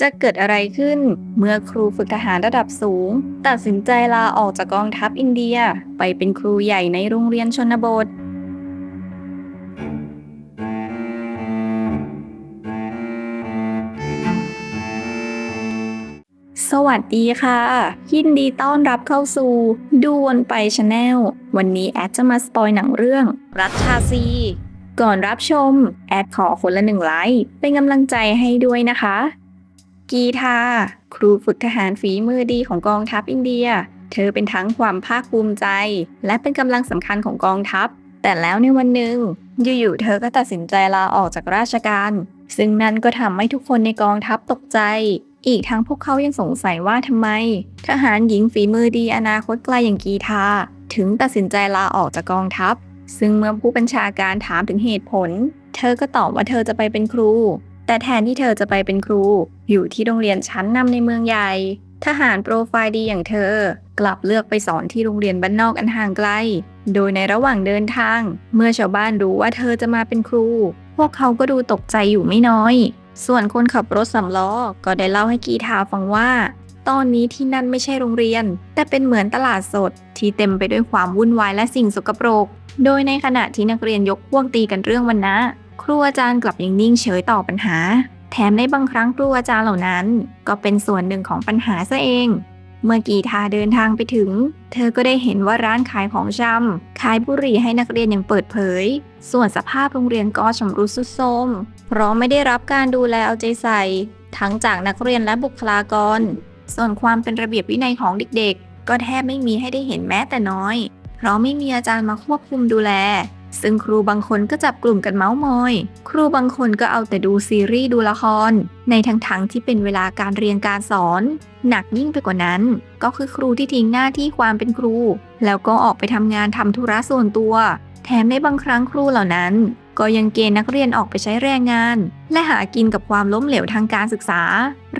จะเกิดอะไรขึ้นเมื่อครูฝึกทหารระดับสูง ตัดสินใจลาออกจากกองทัพอินเดียไปเป็นครูใหญ่ในโรงเรียนชนบท สวัสดีค่ะ ยินดีต้อนรับเข้าสู่ดูวนไปชาแนล วันนี้แอดจะมาสปอยหนังเรื่อง รัชชาซีก่อนรับชม แอดขอคนละหนึ่งไลค์เป็นกำลังใจให้ด้วยนะคะ กีทาครูฝึกทหารฝีมือดีของกองทัพอินเดีย เธอเป็นทั้งความภาคภูมิใจ และเป็นกำลังสำคัญของกองทัพ แต่แล้วในวันหนึ่งอยู่ๆเธอก็ตัดสินใจลาออกจากราชการ ซึ่งนั่นก็ทำให้ทุกคนในกองทัพตกใจ อีกทั้งพวกเขายังสงสัยว่าทำไม ทหารหญิงฝีมือดีอนาคตไกลอย่างกีทาถึงตัดสินใจลาออกจากกองทัพ ซึ่งเมื่อผู้บัญชาการถามถึงเหตุผล เธอก็ตอบว่าเธอจะไปเป็นครู แต่แทนที่เธอจะไปเป็นครู อยู่ที่โรงเรียนชั้นนำในเมืองใหญ่ ทหารโปรไฟล์ดีอย่างเธอ กลับเลือกไปสอนที่โรงเรียนบ้านนอกอันห่างไกล โดยในระหว่างเดินทาง เมื่อชาวบ้านรู้ว่าเธอจะมาเป็นครู พวกเขาก็ดูตกใจอยู่ไม่น้อย ส่วนคนขับรถสำล้อก็ได้เล่าให้กีทาฟังว่า ตอนนี้ที่นั่นไม่ใช่โรงเรียน แต่เป็นเหมือนตลาดสด ที่เต็มไปด้วยความวุ่นวายและสิ่งสกปรก โดยในขณะที่นักเรียนยกพวกตีกันเรื่องวันนะ ครูอาจารย์กลับยังนิ่งเฉยต่อปัญหา แถมในบางครั้งครูอาจารย์เหล่านั้น ก็เป็นส่วนหนึ่งของปัญหาซะเอง เมื่อกีทาเดินทางไปถึง เธอก็ได้เห็นว่าร้านขายของชำขายบุหรี่ให้นักเรียนอย่างเปิดเผย ส่วนสภาพโรงเรียนก็ชำรุดทรุดโทรมเพราะไม่ได้รับการดูแลเอาใจใส่ ทั้งจากนักเรียนและบุคลากร ส่วนความเป็นระเบียบวินัยของเด็กๆ ก็แทบไม่มีให้ได้เห็นแม้แต่น้อย เพราะไม่มีอาจารย์มาควบคุมดูแล ซึ่งครูบางคนก็จับกลุ่มกันเมาส์มอย ครูบางคนก็เอาแต่ดูซีรีส์ดูละคร ในทั้งทั้งๆที่เป็นเวลาการเรียนการสอน หนักยิ่งไปกว่านั้น ก็คือครูที่ทิ้งหน้าที่ความเป็นครู แล้วก็ออกไปทำงานทำธุระส่วนตัว แถมในบางครั้งครูเหล่านั้น ก็ยังเกณฑ์นักเรียนออกไปใช้แรงงาน และหากินกับความล้มเหลวทางการศึกษา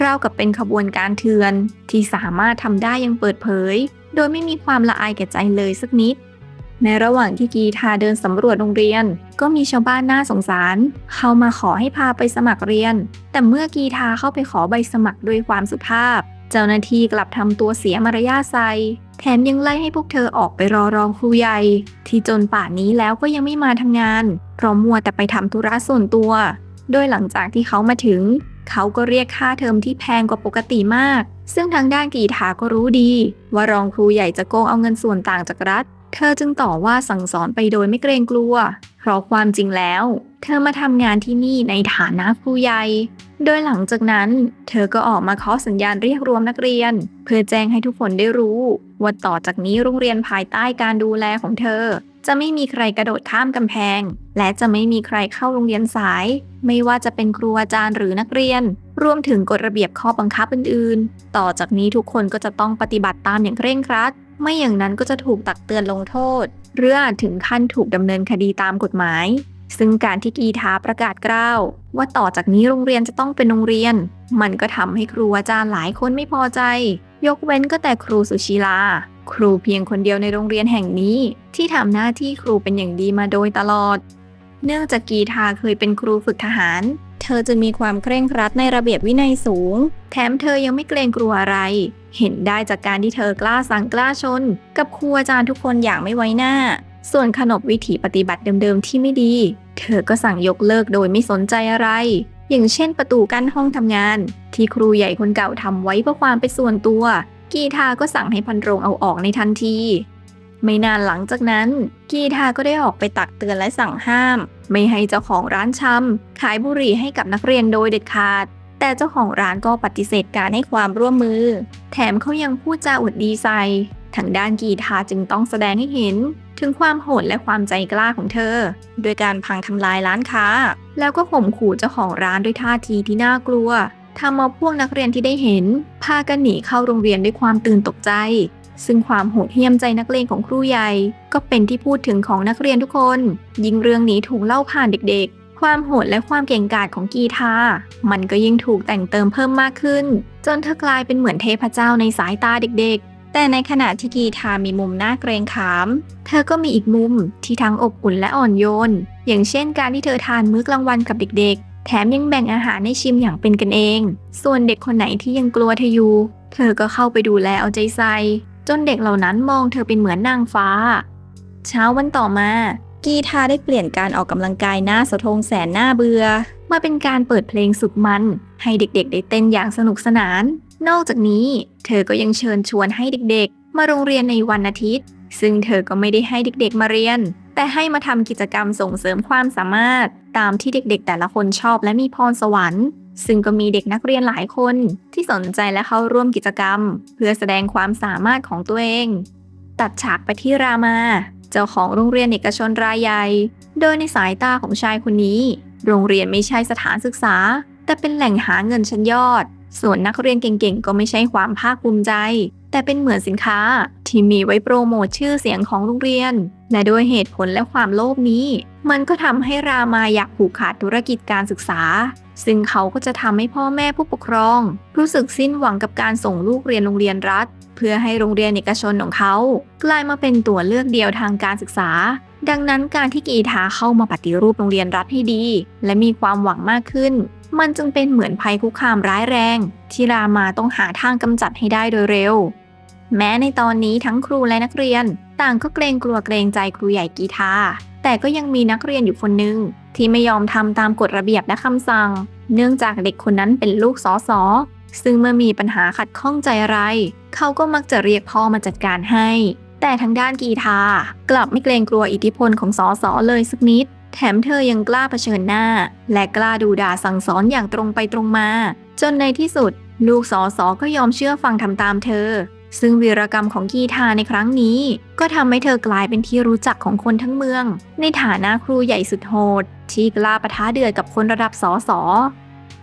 ราวกับเป็นขบวนการเถื่อน ที่สามารถทำได้ยังเปิดเผย โดยไม่มีความละอายแก่ใจเลยสักนิด ในระหว่างที่กีทาเดินสำรวจโรงเรียน ก็มีชาวบ้านน่าสงสาร เข้ามาขอให้พาไปสมัครเรียน แต่เมื่อกีทาเข้าไปขอใบสมัครด้วยความสุภาพ เจ้าหน้าที่กลับทำตัวเสียมารยาทใส่แถมยังไล่ให้พวกเธอออกไปรอรองครูใหญ่ ที่จนป่านนี้แล้วก็ยังไม่มาทำงาน เพราะมัวแต่ไปทำธุระส่วนตัว โดยหลังจากที่เขามาถึง เขาก็เรียกค่าเทอมที่แพงกว่าปกติมาก ซึ่งทางด้านกีทาก็รู้ดี ว่ารองครูใหญ่จะโกงเอาเงินส่วนต่างจากรัฐ เธอจึงต่อว่าสั่งสอนไปโดยไม่เกรงกลัว เพราะความจริงแล้ว เธอมาทำงานที่นี่ในฐานะครูใหญ่ โดยหลังจากนั้น เธอก็ออกมาเคาะสัญญาณเรียกรวมนักเรียน เพื่อแจ้งให้ทุกคนได้รู้ ว่าต่อจากนี้โรงเรียนภายใต้การดูแลของเธอ จะไม่มีใครกระโดดข้ามกำแพง และจะไม่มีใครเข้าโรงเรียนสาย ไม่ว่าจะเป็นครูอาจารย์หรือนักเรียน รวมถึงกฎระเบียบข้อบังคับอื่น ๆ ต่อจากนี้ทุกคนก็จะต้องปฏิบัติตามอย่างเคร่งครัด ไม่อย่างนั้นก็จะถูกตักเตือนลงโทษ หรืออาจถึงขั้นถูกดำเนินคดีตามกฎหมาย ซึ่งการที่กีทาประกาศกล้าว ว่าต่อจากนี้โรงเรียนจะต้องเป็นโรงเรียน มันก็ทำให้ครูอาจารย์หลายคนไม่พอใจ ยกเว้นก็แต่ครูสุชีลา ครูเพียงคนเดียวในโรงเรียนแห่งนี้ ที่ทำหน้าที่ครูเป็นอย่างดีมาโดยตลอด เนื่องจากกีทาเคยเป็นครูฝึกทหารเธอจะมีความเคร่งครัดในระเบียบวินัยสูง แถมเธอยังไม่เกรงกลัวอะไร เห็นได้จากการที่เธอกล้าสั่งกล้าชน กับครูอาจารย์ทุกคนอย่างไม่ไว้หน้า ส่วนขนบวิถีปฏิบัติเดิมๆที่ไม่ดี เธอก็สั่งยกเลิกโดยไม่สนใจอะไร อย่างเช่นประตูกั้นห้องทำงาน ที่ครูใหญ่คนเก่าทำไว้เพื่อความเป็นส่วนตัว กีทาก็สั่งให้พันโรงเอาออกในทันที ไม่นานหลังจากนั้น กีทาก็ได้ออกไปตักเตือนและสั่งห้าม ไม่ให้เจ้าของร้านชำขายบุหรี่ให้กับนักเรียนโดยเด็ดขาด แต่เจ้าของร้านก็ปฏิเสธการให้ความร่วมมือ แถมเขายังพูดจาอวดดีใส่ทางด้านกีทาจึงต้องแสดงให้เห็น ถึงความโหดและความใจกล้าของเธอ โดยการพังทำลายร้านค้า แล้วก็ข่มขู่เจ้าของร้านด้วยท่าทีที่น่ากลัวทำเอาพวกนักเรียนที่ได้เห็น พากันหนีเข้าโรงเรียนด้วยความตื่นตกใจ ซึ่งความโหดเหี้ยมใจนักเลงของครูใหญ่ ก็เป็นที่พูดถึงของนักเรียนทุกคน ยิ่งเรื่องนี้ถูกเล่าผ่านเด็กๆ ความโหดและความเก่งกาจของกีทามันก็ยิ่งถูกแต่งเติมเพิ่มมากขึ้น จนเธอกลายเป็นเหมือนเทพเจ้าในสายตาเด็กๆ แต่ในขณะที่กีทามีมุมน่าเกรงขาม เธอก็มีอีกมุมที่ทั้งอบอุ่นและอ่อนโยน อย่างเช่นการที่เธอทานมื้อกลางวันกับเด็กๆ แถมยังแบ่งอาหารให้ชิมอย่างเป็นกันเอง ส่วนเด็กคนไหนที่ยังกลัวเธออยู่ เธอก็เข้าไปดูแลเอาใจใส่ จนเด็กเหล่านั้นมองเธอเป็นเหมือนนางฟ้า เช้าวันต่อมา กีทาได้เปลี่ยนการออกกำลังกายหน้าสะทงแสนหน้าเบือ มาเป็นการเปิดเพลงสุดมัน ให้เด็กๆ ได้เต้นอย่างสนุกสนาน นอกจากนี้ เธอก็ยังเชิญชวนให้เด็กๆ มาโรงเรียนในวันอาทิตย์ ซึ่งเธอก็ไม่ได้ให้เด็กๆมาเรียน แต่ให้มาทำกิจกรรมส่งเสริมความสามารถ ตามที่เด็กๆ แต่ละคนชอบและมีพรสวรรค์ ซึ่งก็มีเด็กนักเรียนหลายคนที่สนใจและเข้าร่วมกิจกรรม เพื่อแสดงความสามารถของตัวเอง ตัดฉากไปที่รามา เจ้าของโรงเรียนเอกชนรายใหญ่ โดยในสายตาของชายคนนี้ โรงเรียนไม่ใช่สถานศึกษา แต่เป็นแหล่งหาเงินชั้นยอด ส่วนนักเรียนเก่งๆ ก็ไม่ใช่ความภาคภูมิใจ แต่เป็นเหมือนสินค้า ที่มีไว้โปรโมทชื่อเสียงของโรงเรียน และด้วยเหตุผลและความโลภนี้ มันก็ทำให้รามาอยากผูกขาดธุรกิจการศึกษา ซึ่งเขาก็จะทำให้พ่อแม่ผู้ปกครอง รู้สึกสิ้นหวังกับการส่งลูกเรียนโรงเรียนรัฐ เพื่อให้โรงเรียนเอกชนของเขา กลายมาเป็นตัวเลือกเดียวทางการศึกษา ดังนั้นการที่กีทาเข้ามาปฏิรูปโรงเรียนรัฐให้ดี และมีความหวังมากขึ้น มันจึงเป็นเหมือนภัยคุกคามร้ายแรง ที่รามาต้องหาทางกำจัดให้ได้โดยเร็ว แม้ในตอนนี้ทั้งครูและนักเรียน ต่างก็เกรงกลัวเกรงใจครูใหญ่กีทาแต่ก็ยังมีนักเรียนอยู่คนหนึ่งที่ไม่ยอมทำตามกฎระเบียบและคำสั่ง เนื่องจากเด็กคนนั้นเป็นลูกสอสอซึ่งเมื่อมีปัญหาขัดข้องใจอะไร เขาก็มักจะเรียกพ่อมาจัดการให้ แต่ทางด้านกีทากลับไม่เกรงกลัวอิทธิพลของสอสอเลยสักนิด แถมเธอยังกล้าเผชิญหน้า และกล้าดูด่าสั่งสอนอย่างตรงไปตรงมา จนในที่สุด ลูกสอสอก็ยอมเชื่อฟังทำตามเธอ ซึ่งวีรกรรมของกีทาในครั้งนี้ ก็ทำให้เธอกลายเป็นที่รู้จักของคนทั้งเมือง ในฐานะครูใหญ่สุดโหด ที่กล้าปะทะเดือดกับคนระดับสอสอ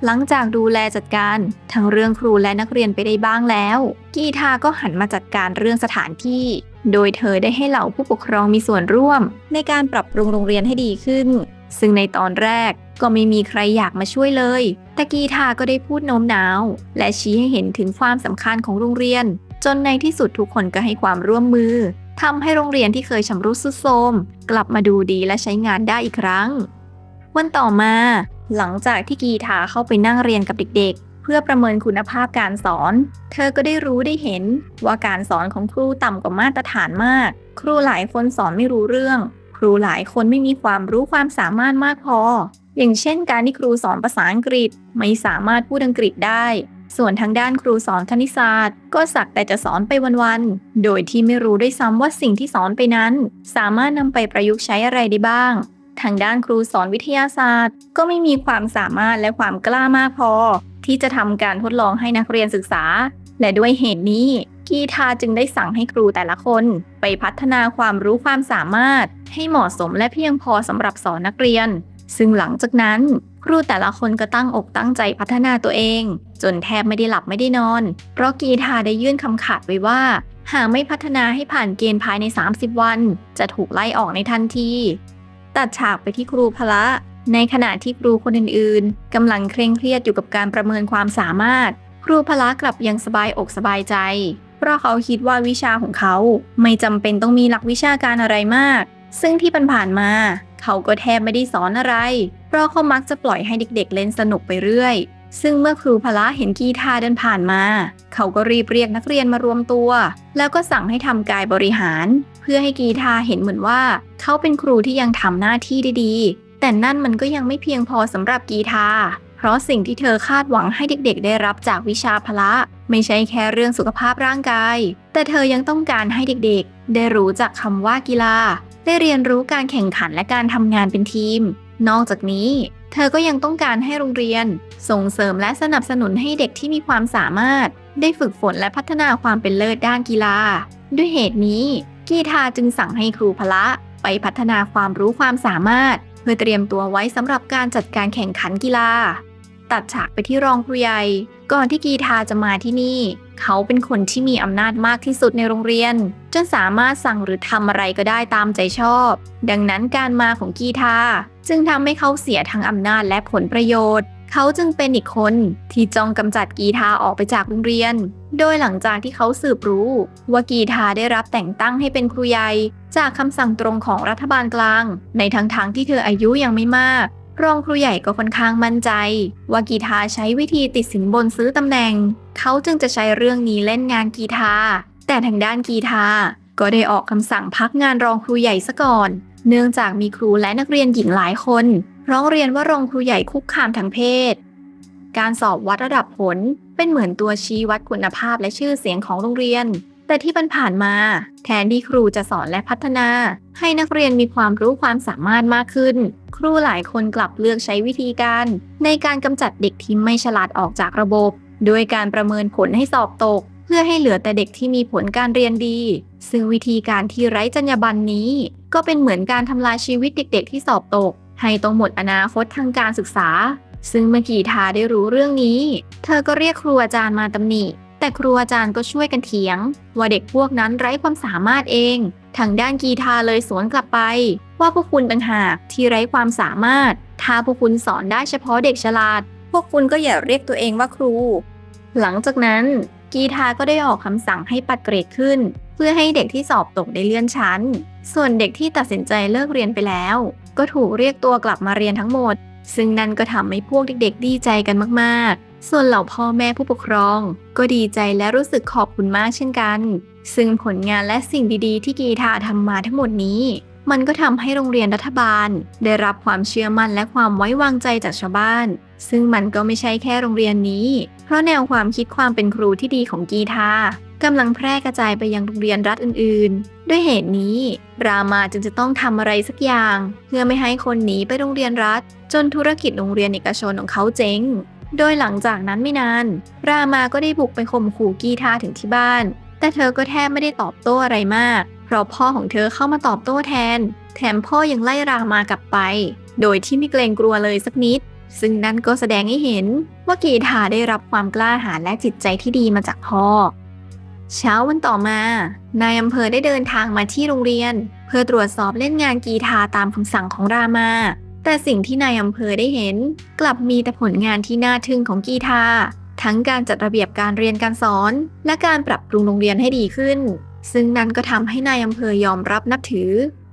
หลังจากดูแลจัดการทั้งเรื่องครูและนักเรียนไปได้บ้างแล้ว กีทาก็หันมาจัดการเรื่องสถานที่ โดยเธอได้ให้เหล่าผู้ปกครองมีส่วนร่วม ในการปรับปรุงโรงเรียนให้ดีขึ้น ซึ่งในตอนแรกก็ไม่มีใครอยากมาช่วยเลย แต่กีทาก็ได้พูดโน้มน้าว และชี้ให้เห็นถึงความสำคัญของโรงเรียน จนในที่สุดทุกคนก็ให้ความร่วมมือทำให้โรงเรียนที่เคยชำรุดทรุดโทรมกลับมาดูดีและใช้งานได้อีกครั้ง วันต่อมา หลังจากที่กีทาเข้าไปนั่งเรียนกับเด็กๆ เพื่อประเมินคุณภาพการสอน เธอก็ได้รู้ได้เห็นว่าการสอนของครูต่ำกว่ามาตรฐานมาก ครูหลายคนสอนไม่รู้เรื่อง ครูหลายคนไม่มีความรู้ความสามารถมากพอ อย่างเช่น การที่ครูสอนภาษาอังกฤษไม่สามารถพูดอังกฤษได้ ส่วนทางด้านครูสอนคณิตศาสตร์ ก็สักแต่จะสอนไปวันๆ โดยที่ไม่รู้ด้วยซ้ำว่าสิ่งที่สอนไปนั้น สามารถนำไปประยุกต์ใช้อะไรได้บ้าง ทางด้านครูสอนวิทยาศาสตร์ ก็ไม่มีความสามารถและความกล้ามากพอ ที่จะทำการทดลองให้นักเรียนศึกษา และด้วยเหตุนี้ กีทาจึงได้สั่งให้ครูแต่ละคน ไปพัฒนาความรู้ความสามารถ ให้เหมาะสมและเพียงพอสำหรับสอนนักเรียน ซึ่งหลังจากนั้น ครูแต่ละคนก็ตั้งอกตั้งใจพัฒนาตัวเอง จนแทบไม่ได้หลับไม่ได้นอน เพราะกีทาได้ยื่นคำขาดไว้ว่า หากไม่พัฒนาให้ผ่านเกณฑ์ภายใน 30 วัน จะถูกไล่ออกในทันที ตัดฉากไปที่ครูพละ ในขณะที่ครูคนอื่นๆกำลังเคร่งเครียดอยู่กับการประเมินความสามารถ ครูพละกลับยังสบายอกสบายใจ เพราะเขาคิดว่าวิชาของเขาไม่จำเป็นต้องมีหลักวิชาการอะไรมาก ซึ่งที่ผ่านมา เขาก็แทบไม่ได้สอนอะไร เพราะเขามักจะปล่อยให้เด็กๆเล่นสนุกไปเรื่อย ซึ่งเมื่อครูพละเห็นกีทาเดินผ่านมา เขาก็รีบเรียกนักเรียนมารวมตัว แล้วก็สั่งให้ทำกายบริหาร เพื่อให้กีทาเห็นเหมือนว่า เขาเป็นครูที่ยังทำหน้าที่ได้ดี แต่นั่นมันก็ยังไม่เพียงพอสำหรับกีทาเพราะสิ่งที่เธอคาดหวังให้เด็กๆ ได้รับจากวิชาพละ ไม่ใช่แค่เรื่องสุขภาพร่างกาย แต่เธอยังต้องการให้เด็กๆ ได้รู้จักคำว่ากีฬา ได้เรียนรู้การแข่งขันและการทำงานเป็นทีม นอกจากนี้ เธอก็ยังต้องการให้โรงเรียน ส่งเสริมและสนับสนุนให้เด็กที่มีความสามารถ ได้ฝึกฝนและพัฒนาความเป็นเลิศด้านกีฬา ด้วยเหตุนี้ กีทาจึงสั่งให้ครูพละ ไปพัฒนาความรู้ความสามารถ เพื่อเตรียมตัวไว้สำหรับการจัดการแข่งขันกีฬา ตัดฉากไปที่รองครูใหญ่ก่อนที่กีทาจะมาที่นี่ เขาเป็นคนที่มีอำนาจมากที่สุดในโรงเรียน จนสามารถสั่งหรือทำอะไรก็ได้ตามใจชอบ ดังนั้นการมาของกีทา จึงทำให้เขาเสียทั้งอำนาจและผลประโยชน์ เขาจึงเป็นอีกคนที่จ้องกำจัดกีทาออกไปจากโรงเรียน โดยหลังจากที่เขาสืบรู้ว่ากีทาได้รับแต่งตั้งให้เป็นครูใหญ่จากคำสั่งตรงของรัฐบาลกลาง ในทั้งทางๆที่เธออายุยังไม่มาก รองครูใหญ่ก็ค่อนข้างมั่นใจ ว่ากีทาใช้วิธีติดสินบนซื้อตำแหน่ง เขาจึงจะใช้เรื่องนี้เล่นงานกีทาแต่ทางด้านกีทาก็ได้ออกคำสั่งพักงานรองครูใหญ่ซะก่อน เนื่องจากมีครูและนักเรียนหญิงหลายคน ร้องเรียนว่าโรงครูใหญ่คุกคามทางเพศ การสอบวัดระดับผลเป็นเหมือนตัวชี้วัดคุณภาพและชื่อเสียงของโรงเรียน แต่ที่ผ่านมาแทนที่ครูจะสอนและพัฒนา ให้นักเรียนมีความรู้ความสามารถมากขึ้น ครูหลายคนกลับเลือกใช้วิธีการ ในการกำจัดเด็กที่ไม่ฉลาดออกจากระบบ โดยการประเมินผลให้สอบตก เพื่อให้เหลือแต่เด็กที่มีผลการเรียนดี ซึ่งวิธีการที่ไร้จรรยาบรรณนี้ ก็เป็นเหมือนการทำลายชีวิตเด็กๆ ที่สอบตก ให้ต้องหมดอนาคตทางการศึกษา ซึ่งเมื่อกีทาได้รู้เรื่องนี้ เธอก็เรียกครูอาจารย์มาตำหนิ แต่ครูอาจารย์ก็ช่วยกันเถียง ว่าเด็กพวกนั้นไร้ความสามารถเองทางด้านกีทาเลยสวนกลับไป ว่าพวกคุณต่างหากที่ไร้ความสามารถ ถ้าพวกคุณสอนได้เฉพาะเด็กฉลาด พวกคุณก็อย่าเรียกตัวเองว่าครู หลังจากนั้น กีทาก็ได้ออกคำสั่งให้ปัดเกรดขึ้น เพื่อให้เด็กที่สอบตกได้เลื่อนชั้น ส่วนเด็กที่ตัดสินใจเลิกเรียนไปแล้ว ก็ถูกเรียกตัวกลับมาเรียนทั้งหมด ซึ่งนั่นก็ทำให้พวกเด็กๆ ดีใจกันมากๆ ส่วนเหล่าพ่อแม่ผู้ปกครอง ก็ดีใจและรู้สึกขอบคุณมากเช่นกัน ซึ่งผลงานและสิ่งดีๆ ที่กีทาทำมาทั้งหมดนี้ มันก็ทำให้โรงเรียนรัฐบาล ได้รับความเชื่อมั่นและความไว้วางใจจากชาวบ้าน ซึ่งมันก็ไม่ใช่แค่โรงเรียนนี้ เพราะแนวความคิดความเป็นครูที่ดีของกีทากำลังแพร่กระจายไปยังโรงเรียนรัฐอื่นๆ ด้วยเหตุนี้ รามาจึงจะต้องทำอะไรสักอย่าง เพื่อไม่ให้คนหนีไปโรงเรียนรัฐ จนธุรกิจโรงเรียนเอกชนของเขาเจ๊ง โดยหลังจากนั้นไม่นาน รามาก็ได้บุกไปข่มขู่กีทาถึงที่บ้าน แต่เธอก็แทบไม่ได้ตอบโต้อะไรมาก เพราะพ่อของเธอเข้ามาตอบโต้แทน แถมพ่อยังไล่รามากลับไป โดยที่ไม่เกรงกลัวเลยสักนิด ซึ่งนั่นก็แสดงให้เห็นว่ากีทาได้รับความกล้าหาญและจิตใจที่ดีมาจากพ่อ เช้าวันต่อมา นายอำเภอได้เดินทางมาที่โรงเรียน เพื่อตรวจสอบเล่นงานกีทาตามคำสั่งของรามา แต่สิ่งที่นายอำเภอได้เห็น กลับมีแต่ผลงานที่น่าทึ่งของกีทาทั้งการจัดระเบียบการเรียนการสอน และการปรับปรุงโรงเรียนให้ดีขึ้น ซึ่งนั่นก็ทำให้นายอำเภอยอมรับนับถือ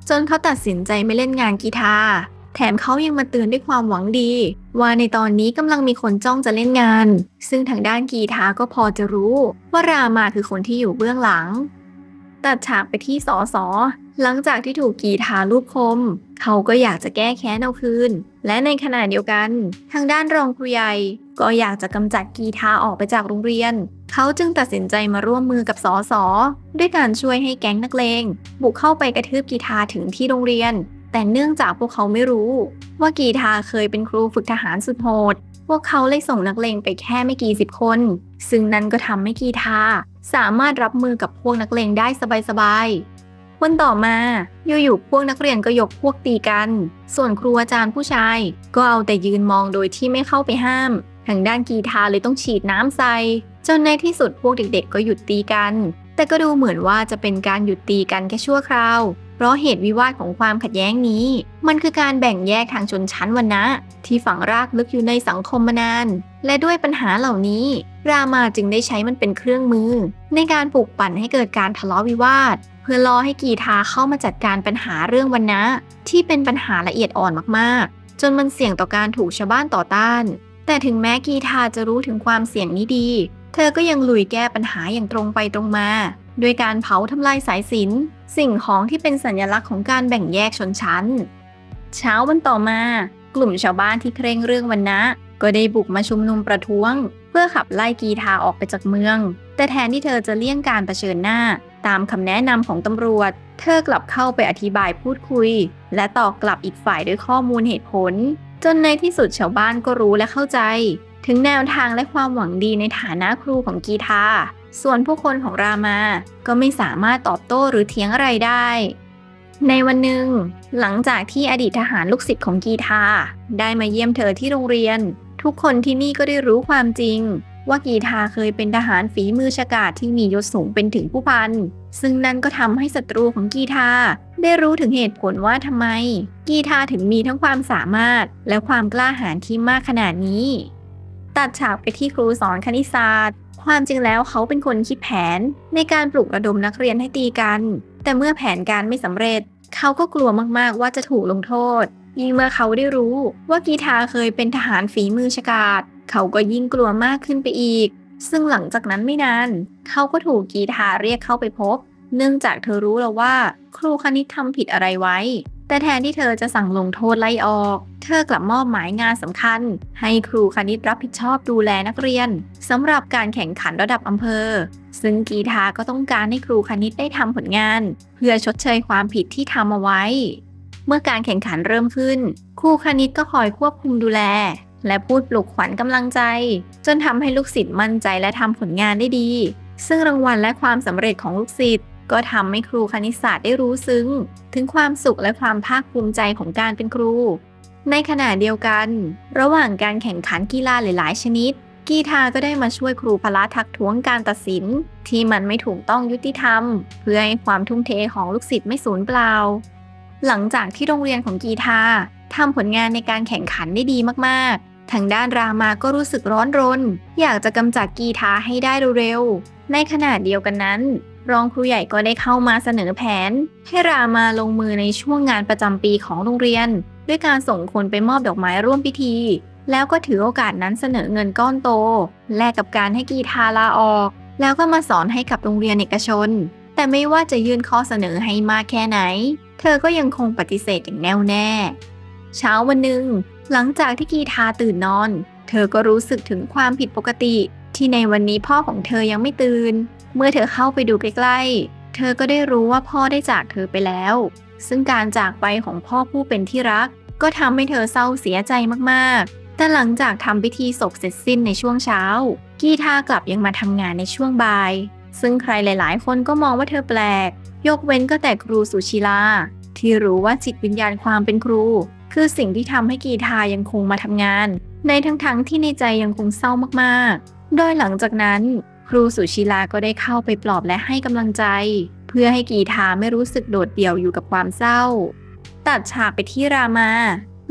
จนเขาตัดสินใจไม่เล่นงานกีตาแถมเขายังมาเตือนด้วยความหวังดี ว่าในตอนนี้กำลังมีคนจ้องจะเล่นงาน ซึ่งทางด้านกีทาก็พอจะรู้ ว่ารามาคือคนที่อยู่เบื้องหลัง ตัดฉากไปที่สอสอ หลังจากที่ถูกกีทาลูบคม เขาก็อยากจะแก้แค้นเอาคืน และในขณะเดียวกัน ทางด้านรองครูใหญ่ก็อยากจะกำจัดกีทาออกไปจากโรงเรียน เขาจึงตัดสินใจมาร่วมมือกับสอสอด้วยการช่วยให้แก๊งนักเลง บุกเข้าไปกระทืบกีทาถึงที่โรงเรียน แต่เนื่องจากพวกเขาไม่รู้ ว่ากีทาเคยเป็นครูฝึกทหารสุดโหดพวกเขาเลยส่งนักเลงไปแค่ไม่กี่สิบคน ซึ่งนั่นก็ทำให้กีทาสามารถรับมือกับพวกนักเลงได้สบายๆ วันต่อมาอยู่ๆพวกนักเรียนก็ยกพวกตีกัน ส่วนครูอาจารย์ผู้ชาย ก็เอาแต่ยืนมองโดยที่ไม่เข้าไปห้าม ทางด้านกีทาเลยต้องฉีดน้ำใส่จนในที่สุดพวกเด็กๆ ก็หยุดตีกัน แต่ก็ดูเหมือนว่าจะเป็นการหยุดตีกันแค่ชั่วคราว เพราะเหตุวิวาทของความขัดแย้งนี้ มันคือการแบ่งแยกทางชนชั้นวรรณะ ที่ฝังรากลึกอยู่ในสังคมมานาน และด้วยปัญหาเหล่านี้ รามาจึงได้ใช้มันเป็นเครื่องมือ ในการปลุกปั่นให้เกิดการทะเลาะวิวาท เพื่อรอให้กีทาเข้ามาจัดการปัญหาเรื่องวรรณะที่เป็นปัญหาละเอียดอ่อนมากๆ จนมันเสี่ยงต่อการถูกชาวบ้านต่อต้าน แต่ถึงแม้กีทาจะรู้ถึงความเสี่ยงนี้ดี เธอก็ยังลุยแก้ปัญหาอย่างตรงไปตรงมาด้วยการเผาทำลายสายสิญจนสิ่งของที่เป็นสัญลักษณ์ของการแบ่งแยกชนชั้น เช้าวันต่อมา กลุ่มชาวบ้านที่เคร่งเรื่องวันนะก็ได้บุกมาชุมนุมประท้วง พื่อขับไล่กีทาออกไปจากเมือง แต่แทนที่เธอจะเลี่ยงการเผชิญหน้า ตามคำแนะนำของตำรวจ เธอกลับเข้าไปอธิบายพูดคุย และตอบกลับอีกฝ่ายด้วยข้อมูลเหตุผล จนในที่สุดชาวบ้านก็รู้และเข้าใจ ถึงแนวทางและความหวังดีในฐานะครูของกีทาส่วนผู้คนของรามา ก็ไม่สามารถตอบโต้หรือเถียงอะไรได้ ในวันหนึ่ง หลังจากที่อดีตทหารลูกศิษย์ของกีทาได้มาเยี่ยมเธอที่โรงเรียน ทุกคนที่นี่ก็ได้รู้ความจริง ว่ากีทาเคยเป็นทหารฝีมือฉกาจที่มียศสูงเป็นถึงผู้พัน ซึ่งนั่นก็ทำให้ศัตรูของกีทาได้รู้ถึงเหตุผลว่าทำไม กีทาถึงมีทั้งความสามารถ และความกล้าหาญที่มากขนาดนี้ ตัดฉากไปที่ครูสอนคณิตศาสตร์ ความจริงแล้วเขาเป็นคนคิดแผน ในการปลุกระดมนักเรียนให้ตีกัน แต่เมื่อแผนการไม่สำเร็จ เขาก็กลัวมากๆว่าจะถูกลงโทษ ยิ่งเมื่อเขาได้รู้ว่ากีทาเคยเป็นทหารฝีมือฉกาจเขาก็ยิ่งกลัวมากขึ้นไปอีก ซึ่งหลังจากนั้นไม่นาน เขาก็ถูกกีทาเรียกเข้าไปพบ เนื่องจากเธอรู้แล้วว่า ครูคณิตทำผิดอะไรไว้ แต่แทนที่เธอจะสั่งลงโทษไล่ออก เธอกลับมอบหมายงานสำคัญ ให้ครูคณิตรับผิดชอบดูแลนักเรียนสำหรับการแข่งขันระดับอำเภอ ซึ่งกีทาก็ต้องการให้ครูคณิตได้ทำผลงาน เพื่อชดเชยความผิดที่ทำเอาไว้ เมื่อการแข่งขันเริ่มขึ้น ครูคณิตก็คอยควบคุมดูแล และพูดปลุกขวัญกำลังใจ จนทำให้ลูกศิษย์มั่นใจและทำผลงานได้ดี ซึ่งรางวัลและความสำเร็จของลูกศิษย์ก็ทำให้ครูคณิตศาสตร์ได้รู้ซึ้ง ถึงความสุขและความภาคภูมิใจของการเป็นครู ในขณะเดียวกัน ระหว่างการแข่งขันกีฬาหลาย ๆ ชนิด กีทาก็ได้มาช่วยครูพละทักท้วงการตัดสิน ที่มันไม่ถูกต้องยุติธรรม เพื่อให้ความทุ่มเทของลูกศิษย์ไม่สูญเปล่า หลังจากที่โรงเรียนของกีทาทำผลงานในการแข่งขันได้ดีมากๆ ทางด้านรามาก็รู้สึกร้อนรน อยากจะกำจัดกีทาให้ได้เร็วๆ ในขณะเดียวกันนั้น รองครูใหญ่ก็ได้เข้ามาเสนอแผน ให้รามาลงมือในช่วงงานประจำปีของโรงเรียน ด้วยการส่งคนไปมอบดอกไม้ร่วมพิธี แล้วก็ถือโอกาสนั้นเสนอเงินก้อนโต แลกกับการให้กีทาลาออก แล้วก็มาสอนให้กับโรงเรียนเอกชน แต่ไม่ว่าจะยื่นข้อเสนอให้มากแค่ไหน เธอก็ยังคงปฏิเสธอย่างแน่วแน่ เช้าวันหนึ่ง หลังจากที่กีทาตื่นนอน เธอก็รู้สึกถึงความผิดปกติที่ในวันนี้พ่อของเธอยังไม่ตื่น เมื่อเธอเข้าไปดูใกล้ๆ เธอก็ได้รู้ว่าพ่อได้จากเธอไปแล้ว ซึ่งการจากไปของพ่อผู้เป็นที่รัก ก็ทำให้เธอเศร้าเสียใจมากๆ แต่หลังจากทำพิธีศพเสร็จสิ้นในช่วงเช้า กีทากลับยังมาทำงานในช่วงบ่าย ซึ่งใครหลายๆ คนก็มองว่าเธอแปลก ยกเว้นก็แต่ครูสุชิลา ที่รู้ว่าจิตวิญญาณความเป็นครู คือสิ่งที่ทำให้กีทายังคงมาทำงาน ในทั้งๆทที่ในใจยังคงเศร้ามากๆ โดยหลังจากนั้น ครูสุชิลาก็ได้เข้าไปปลอบและให้กำลังใจ เพื่อให้กีทาไม่รู้สึกโดดเดี่ยวอยู่กับความเศร้า ตัดฉากไปที่รามา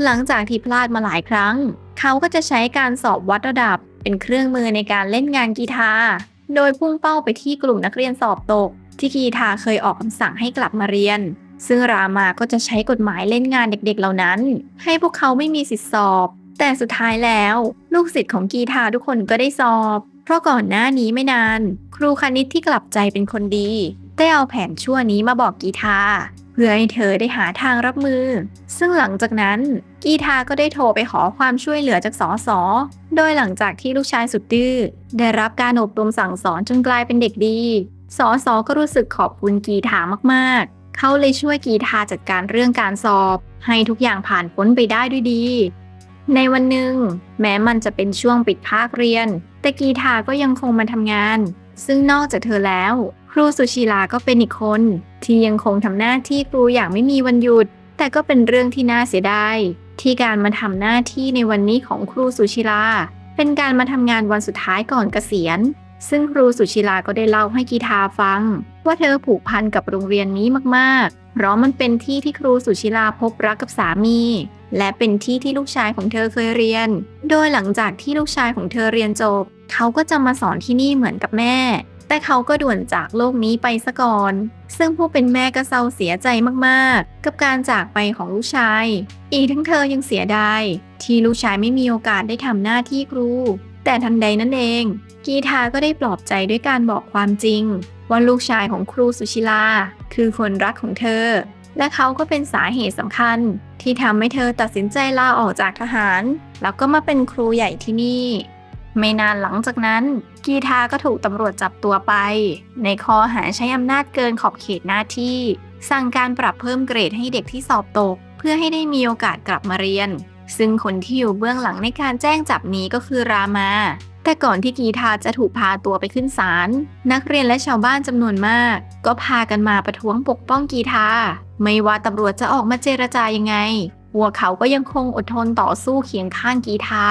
หลังจากที่พลาดมาหลายครั้ง เขาก็จะใช้การสอบวัดระดับเป็นเครื่องมือในการเล่นงานกีตาร์ โดยพุ่งเป้าไปที่กลุ่มนักเรียนสอบตก ที่กีทาเคยออกคำสั่งให้กลับมาเรียน ซึ่งรามาก็จะใช้กฎหมายเล่นงานเด็กๆเหล่านั้น ให้พวกเขาไม่มีสิทธิสอบ แต่สุดท้ายแล้ว ลูกศิษย์ของกีทาทุกคนก็ได้สอบ เพราะก่อนหน้านี้ไม่นาน ครูคณิตที่กลับใจเป็นคนดี ได้เอาแผนชั่วนี้มาบอกกีทาเพื่อให้เธอได้หาทางรับมือ ซึ่งหลังจากนั้น กีทาก็ได้โทรไปขอความช่วยเหลือจากสอสอโดยหลังจากที่ลูกชายสุดดื้อได้รับการอบรมสั่งสอนจนกลายเป็นเด็กดีสอสอก็รู้สึกขอบคุณกีทามากๆ เขาเลยช่วยกีทาจัดการเรื่องการสอบ ให้ทุกอย่างผ่านพ้นไปได้ด้วยดี ในวันหนึ่ง แม้มันจะเป็นช่วงปิดภาคเรียน แต่กีทาก็ยังคงมาทำงาน ซึ่งนอกจากเธอแล้ว ครูสุชีลาก็เป็นอีกคน ที่ยังคงทำหน้าที่ครูอย่างไม่มีวันหยุด แต่ก็เป็นเรื่องที่น่าเสียดายที่การมาทำหน้าที่ในวันนี้ของครูสุชิลา เป็นการมาทำงานวันสุดท้ายก่อนเกษียณ ซึ่งครูสุชิลาก็ได้เล่าให้กีทาฟัง ว่าเธอผูกพันกับโรงเรียนนี้มากๆ เพราะมันเป็นที่ที่ครูสุชิลาพบรักกับสามี และเป็นที่ที่ลูกชายของเธอเคยเรียน โดยหลังจากที่ลูกชายของเธอเรียนจบ เขาก็จะมาสอนที่นี่เหมือนกับแม่ แต่เขาก็ด่วนจากโลกนี้ไปซะก่อน ซึ่งผู้เป็นแม่ก็เศร้าเสียใจมากๆ กับการจากไปของลูกชาย อีกทั้งเธอยังเสียดายที่ลูกชายไม่มีโอกาสได้ทำหน้าที่ครู แต่ทันใดนั่นเอง กีทาก็ได้ปลอบใจด้วยการบอกความจริง ว่าลูกชายของครูสุชิลาคือคนรักของเธอ และเขาก็เป็นสาเหตุสำคัญ ที่ทำให้เธอตัดสินใจลาออกจากทหาร แล้วก็มาเป็นครูใหญ่ที่นี่ ไม่นานหลังจากนั้น กีทาก็ถูกตำรวจจับตัวไป ในข้อหาใช้อำนาจเกินขอบเขตหน้าที่ สั่งการปรับเพิ่มเกรดให้เด็กที่สอบตก เพื่อให้ได้มีโอกาสกลับมาเรียน ซึ่งคนที่อยู่เบื้องหลังในการแจ้งจับนี้ก็คือรามา แต่ก่อนที่กีทาจะถูกพาตัวไปขึ้นศาล นักเรียนและชาวบ้านจำนวนมาก ก็พากันมาประท้วงปกป้องกีทา ไม่ว่าตำรวจจะออกมาเจรจายังไง พวกเขาก็ยังคงอดทนต่อสู้เคียงข้างกีทา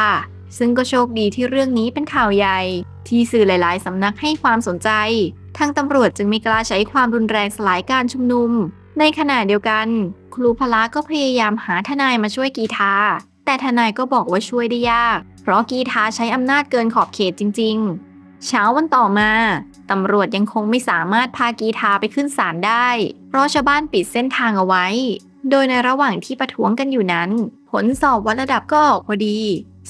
ซึ่งก็โชคดีที่เรื่องนี้เป็นข่าวใหญ่ ที่สื่อหลาย ๆ สำนักให้ความสนใจ ทางตำรวจจึงไม่กล้าใช้ความรุนแรงสลายการชุมนุม ในขณะเดียวกัน ครูพละก็พยายามหาทนายมาช่วยกีทา แต่ทนายก็บอกว่าช่วยได้ยาก เพราะกีทาใช้อำนาจเกินขอบเขตจริง ๆ เช้าวันต่อมาตำรวจยังคงไม่สามารถพากีทาไปขึ้นศาลได้ เพราะชาวบ้านปิดเส้นทางเอาไว้ โดยในระหว่างที่ประท้วงกันอยู่นั้น ผลสอบวัดระดับก็ออกพอดี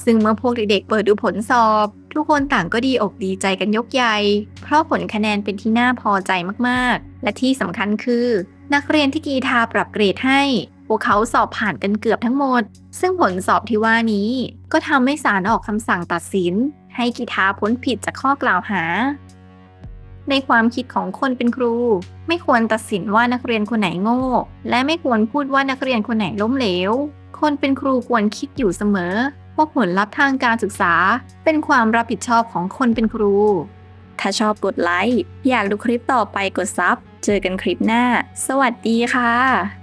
ซึ่งเมื่อพวกเด็กๆเปิดดูผลสอบ ทุกคนต่างก็ดีอกดีใจกันยกใหญ่ เพราะผลคะแนนเป็นที่น่าพอใจมากๆ และที่สำคัญคือ นักเรียนที่กีทาปรับเกรดให้ วกเขาสอบผ่านกันเกือบทั้งหมด ซึ่งผลสอบที่ว่านี้ ก็ทำให้ศาลออกคำสั่งตัดสิน ให้กีทาพ้นผิดจากข้อกล่าวหา ในความคิดของคนเป็นครู ไม่ควรตัดสินว่านักเรียนคนไหนโง่ และไม่ควรพูดว่านักเรียนคนไหนล้มเหลว คนเป็นครูควรคิดอยู่เสมอว่าผลลัพธ์ทางการศึกษา เป็นความรับผิดชอบของคนเป็นครู ถ้าชอบกดไลค์ อยากดูคลิปต่อไปกดซับ เจอกันคลิปหน้า สวัสดีค่ะ